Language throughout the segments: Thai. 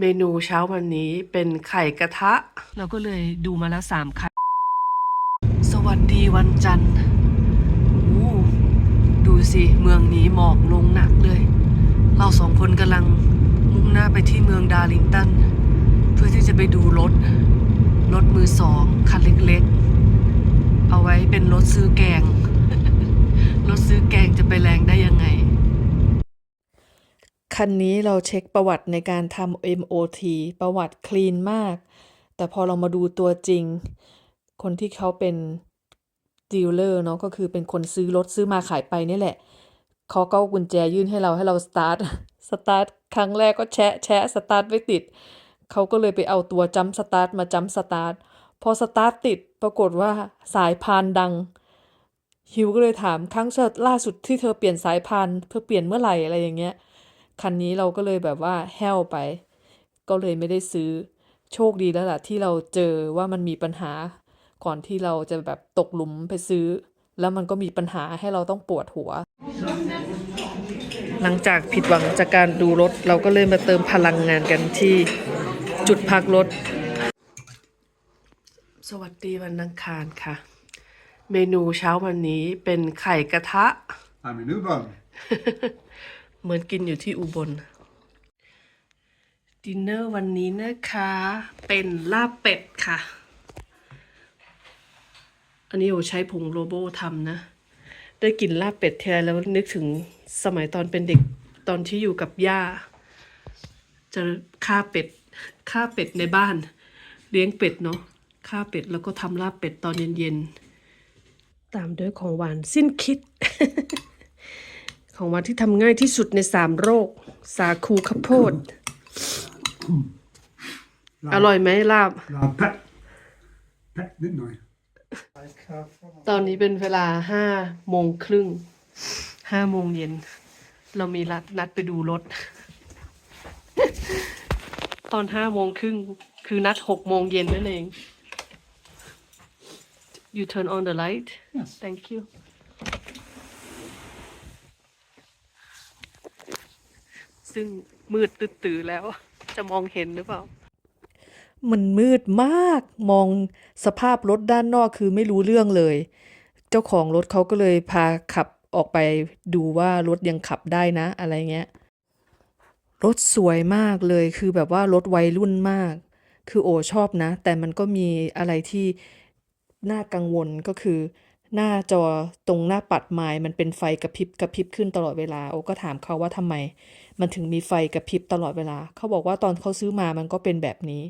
เมนูเช้าวันนี้เป็นไข่กระทะ เราก็เลยดูมาแล้วสามไข่สวัสดีวันจันทร์อู้ดูสิ เมืองนี้หมอกลงหนักเลย เราสองคนกำลังมุ่งหน้าไปที่เมืองดาร์ลิงตัน เพื่อที่จะไปดูรถ รถมือสอง คันเล็กๆ เอาไว้เป็นรถซื้อแกง รถซื้อแกงจะไปแรงได้ยังไง คันนี้เราเช็คประวัติในการทำ MOT ประวัติคลีนมาก แต่พอเรามาดูตัวจริง คนที่เขาเป็นดีลเลอร์เนาะก็คือเป็นคนซื้อรถซื้อมาขายไปนี่แหละเขาก็กุญแจยื่นให้เราให้เราสตาร์ทสตาร์ทครั้งแรกก็แชะแชะสตาร์ทไม่ติด เขาก็เลยไปเอาตัวจัมสตาร์ทมาจัมสตาร์ทพอสตาร์ทติดปรากฏว่าสายพานดังฮิวก็เลยถามครั้งล่าสุดที่เธอเปลี่ยนสายพานเธอเปลี่ยนเมื่อไหร่อะไรอย่างเงี้ย คันนี้เราก็เลยแบบว่าแห้วไป ก็เลยไม่ได้ซื้อโชคดีแล้วล่ะที่เราเจอว่ามันมีปัญหา ก่อนที่เราจะแบบตกหลุมไปซื้อ แล้วมันก็มีปัญหาให้เราต้องปวดหัว หลังจากผิดหวังจากการดูรถ เราก็เลยมาเติมพลังงานกันที่จุดพักรถ สวัสดีวันอังคารค่ะ เมนูเช้าวันนี้เป็นไข่กระทะ I'm in Ubon. เหมือนกินอยู่ที่อุบลดินเนอร์วันนี้นะคะเป็นลาบเป็ดค่ะ อันนี้โอใช้ผงโลโบทำนะ ได้กินลาบเป็ดทีไรแล้วนึกถึงสมัยตอนเป็นเด็กตอนที่อยู่กับย่า จะฆ่าเป็ดฆ่าเป็ดในบ้าน เลี้ยงเป็ดเนาะฆ่าเป็ดแล้วก็ทำลาบเป็ดตอนเย็นๆ ตามด้วยของหวานสิ้นคิด ของหวานที่ทำง่ายที่สุดในสามโรค สาคูข้าวโพดอร่อยไหมลาบ La pet. Pet midnight. ตอนนี้เป็นเวลาห้าโมงครึ่ง ห้าโมงเย็น เรามีนัดนัดไปดูรถ ตอนห้าโมงครึ่งคือนัดหกโมงเย็นนั่นเอง You turn on the light Yes. Thank you ซึ่งมืดตื้อแล้ว จะมองเห็นหรือเปล่า มันมืดมากมองสภาพรถด้านนอกคือไม่รู้เรื่องเลย เจ้าของรถเขาก็เลยพาขับออกไปดูว่ารถยังขับได้นะ อะไรเงี้ยรถสวยมากเลยคือแบบว่ารถวัยรุ่นมาก คือโอชอบนะ แต่มันก็มีอะไรที่น่ากังวลก็คือ หน้าจอตรงหน้าปัดไม้มันเป็นไฟกระพริบกระพริบขึ้นตลอดเวลา โอก็ถามเขาว่าทำไม มันถึงมีไฟกระพริบตลอดเวลา เขาบอกว่าตอนเขาซื้อมามันก็เป็นแบบนี้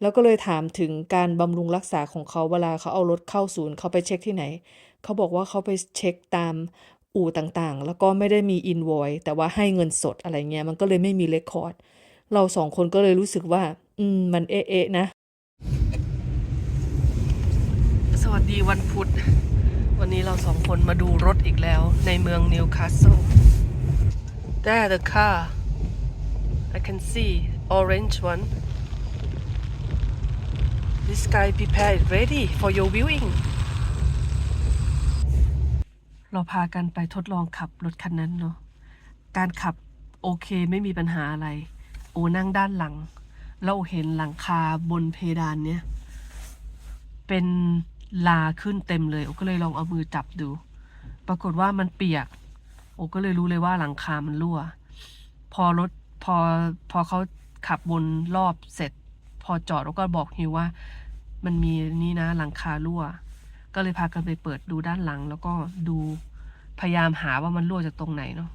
แล้วก็เลยถามถึงการบำรุงรักษาของเขาเวลาเขาเอารถเข้าศูนย์เขาไปเช็คที่ไหน เขาบอกว่าเขาไปเช็คตามอู่ต่างๆ แล้วก็ไม่ได้มีอิน o อยแต่ว่าให้เงินสดอะไรเงี้ย มันก็เลยไม่มีเรคคอร์ด เราสองคนก็เลยรู้สึกว่า อืม มันเอ๊ะนะ สวัสดีวันพุธ วันนี้เราสองคนมาดูรถอีกแล้วในเมืองนิวคาสเซิล There the car I can see orange one This guy prepared ready for your viewing เราพากันไปทดลองขับรถคันนั้นเนาะ การขับโอเคไม่มีปัญหาอะไร โอนั่งด้านหลังแล้วโอเห็นหลังคาบนเพดานเนี่ย เป็น ลาขึ้นเต็มเลยโอก็เลยลองเอามือจับดู ปรากฏว่ามันเปียก โอก็เลยรู้เลยว่าหลังคามันรั่ว พอรถพอพอเขาขับวนรอบเสร็จ พอจอดโอก็บอกฮิวว่า มันมีนี่นะหลังคารั่ว ก็เลยพากันไปเปิดดูด้านหลัง แล้วก็ดูพยายามหาว่ามันรั่วจากตรงไหนเนาะ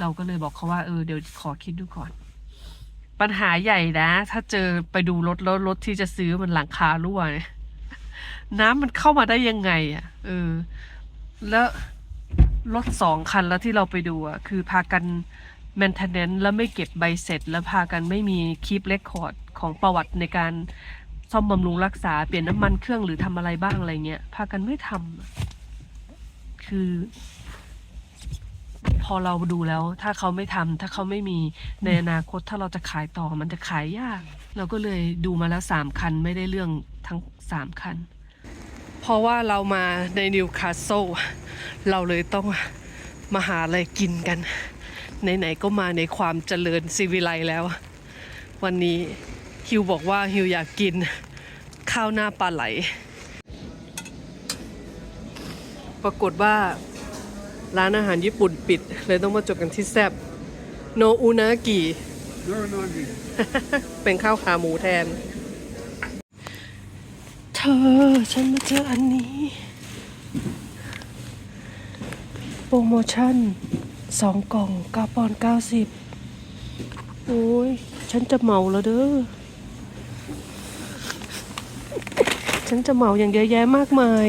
เราก็เลยบอกเขาว่าเออเดี๋ยวขอคิดดูก่อน ปัญหาใหญ่นะ ถ้าเจอไปดูรถแล้วรถที่จะซื้อมันหลังคารั่วเนี่ย น้ำมันเข้ามาได้ยังไงอะเออ แล้วรถสองคันแล้วที่เราไปดูอะคือพากัน maintenance แล้วไม่เก็บใบเสร็จ แล้วพากันไม่มีคลิปเรคคอร์ดของประวัติในการซ่อมบำรุงรักษาเปลี่ยนน้ำมันเครื่องหรือทำอะไรบ้างอะไรเงี้ยพากันไม่ทำคือ พอเราดูแล้ว ถ้าเขาไม่ทำถ้าเขาไม่มีในอนาคตถ้าเราจะขายต่อมันจะขายยาก เราก็เลยดูมาแล้วสามคันไม่ได้เรื่อง ทั้งสามคัน เพราะว่าเรามาในนิวคาสเซิลเราเลยต้องมาหาอะไรกินกัน ไหน ๆ ก็มาในความเจริญซีวิไลแล้ว วันนี้ฮิวบอกว่าฮิวอยากกินข้าวหน้าปลาไหล ปรากฏว่าร้านอาหารญี่ปุ่นปิด เลยต้องมาจบกันที่แซบโนอุนากิ No, no, no. เป็นข้าวขาหมูแทนเธ อ ฉันมาเจออันนี้ โปรโมชั่นสองกล่องเก้าปอนเก้าสิบโอ้ย ฉันจะเมาแล้วเด้อ ฉันจะเมาอย่างเยอะแยะมากมาย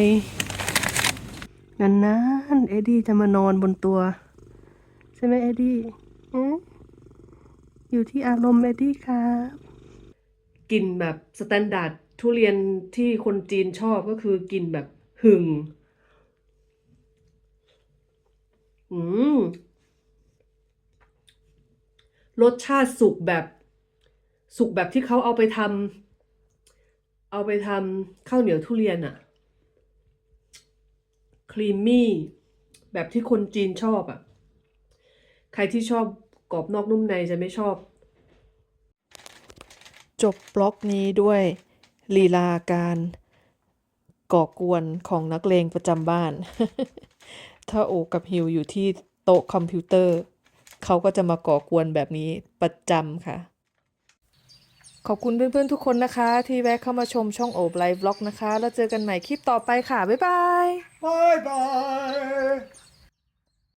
นานๆเอ็ดดี้จะมานอนบนตัว ใช่ไหมเอ็ดดี้อยู่ที่อารมณ์เอ็ดดี้ครับ กินแบบสแตนดาร์ด ทุเรียนที่คนจีนชอบก็คือกินแบบหึงอืมรสชาติสุกแบบ สุกแบบที่เขาเอาไปทำเอาไปทำข้าวเหนียวทุเรียนอะครีมมี่ แบบที่คนจีนชอบอะใครที่ชอบกรอบนอกนุ่มในจะไม่ชอบ จบบล็อกนี้ด้วย ลีลาการก่อกวนของนักเลงประจำบ้าน ถ้าโอกับฮิวอยู่ที่โต๊ะคอมพิวเตอร์ เขาก็จะมาก่อกวนแบบนี้ประจำค่ะ ขอบคุณเพื่อนๆทุกคนนะคะ ที่แวะเข้ามาชมช่องโอบไลฟ์บล็อกนะคะ แล้วเจอกันใหม่คลิปต่อไปค่ะ บ๊ายบาย Bye bye.